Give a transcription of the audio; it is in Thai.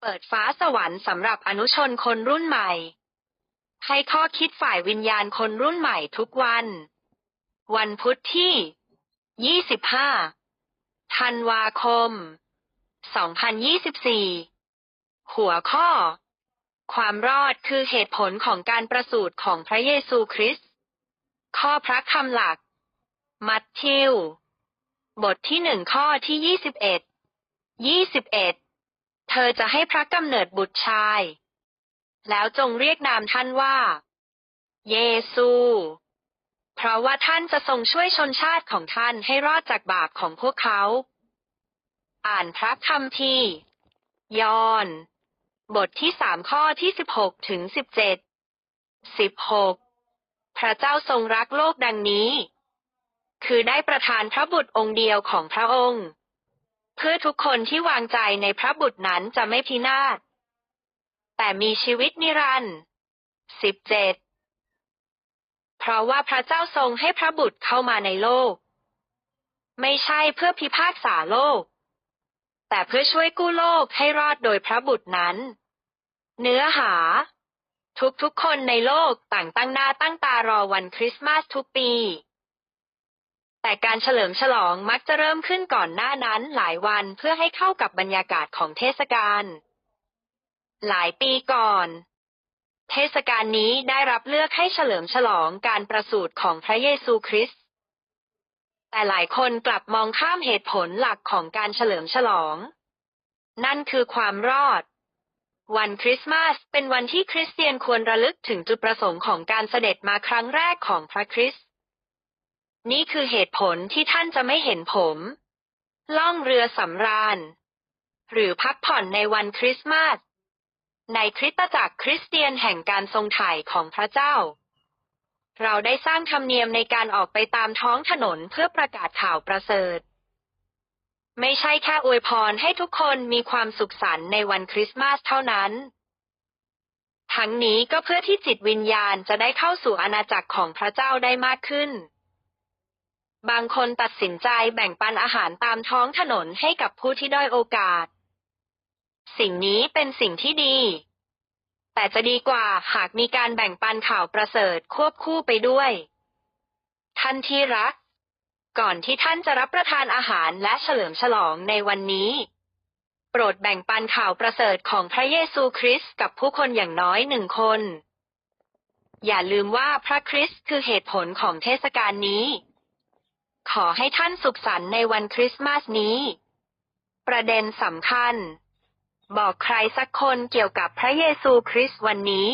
เปิดฟ้าสวรรค์สำหรับอนุชนคนรุ่นใหม่ ให้ข้อคิดฝ่ายวิญญาณคนรุ่นใหม่ทุกวัน วันพุธที่ 25 ธันวาคม 2024 หัวข้อ ความรอดคือเหตุผลของการประสูติของพระเยซูคริสต์ ข้อพระคำหลัก มัทธิว บทที่หนึ่งข้อที่ยี่สิบเอ็ดยี่สิบเธอจะให้พระกำเนิดบุตรชาย แล้วจงเรียกนามท่านว่า เยซู เพราะว่าท่านจะทรงช่วยชนชาติของท่านให้รอดจากบาปของพวกเขา อ่านพระคัมภีร์ยอห์นบทที่สามข้อที่สิบหกถึงสิบเจ็ดสิบหกพระเจ้าทรงรักโลกดังนี้ คือได้ประทานพระบุตรองค์เดียวของพระองค์ เพื่อทุกคนที่วางใจในพระบุตรนั้นจะไม่พินาศ แต่มีชีวิตนิรันดร์สิบเจ็ดเพราะว่าพระเจ้าทรงให้พระบุตรเข้ามาในโลก ไม่ใช่เพื่อพิพากษาโลก แต่เพื่อช่วยกู้โลกให้รอดโดยพระบุตรนั้น เนื้อหา ทุกๆคนในโลกต่างตั้งหน้าตั้งตารอวันคริสต์มาสทุกปี แต่การเฉลิมฉลองมักจะเริ่มขึ้นก่อนหน้านั้นหลายวันเพื่อให้เข้ากับบรรยากาศของเทศกาล หลายปีก่อน เทศกาลนี้ได้รับเลือกให้เฉลิมฉลองการประสูติของพระเยซูคริสต์ แต่หลายคนกลับมองข้ามเหตุผลหลักของการเฉลิมฉลอง นั่นคือความรอด วันคริสต์มาสเป็นวันที่คริสเตียนควรระลึกถึงจุดประสงค์ของการเสด็จมาครั้งแรกของพระคริสต์ นี่คือเหตุผลที่ท่านจะไม่เห็นผม ล่องเรือสำราญ หรือพักผ่อนในวันคริสต์มาส ในคริสตจักรคริสเตียนแห่งการทรงถ่ายของพระเจ้า เราได้สร้างธรรมเนียมในการออกไปตามท้องถนนเพื่อประกาศข่าวประเสริฐ ไม่ใช่แค่อวยพรให้ทุกคนมีความสุขสันต์ในวันคริสต์มาสเท่านั้น ทั้งนี้ก็เพื่อที่จิตวิญญาณจะได้เข้าสู่อาณาจักรของพระเจ้าได้มากขึ้น บางคนตัดสินใจแบ่งปันอาหารตามท้องถนนให้กับผู้ที่ด้อยโอกาส สิ่งนี้เป็นสิ่งที่ดี แต่จะดีกว่าหากมีการแบ่งปันข่าวประเสริฐควบคู่ไปด้วย ท่านที่รัก ก่อนที่ท่านจะรับประทานอาหารและเฉลิมฉลองในวันนี้ โปรดแบ่งปันข่าวประเสริฐของพระเยซูคริสต์กับผู้คนอย่างน้อยหนึ่งคน อย่าลืมว่าพระคริสต์คือเหตุผลของเทศกาลนี้ ขอให้ท่านสุขสันต์ในวันคริสต์มาสนี้ ประเด็นสำคัญ บอกใครสักคนเกี่ยวกับพระเยซูคริสต์วันนี้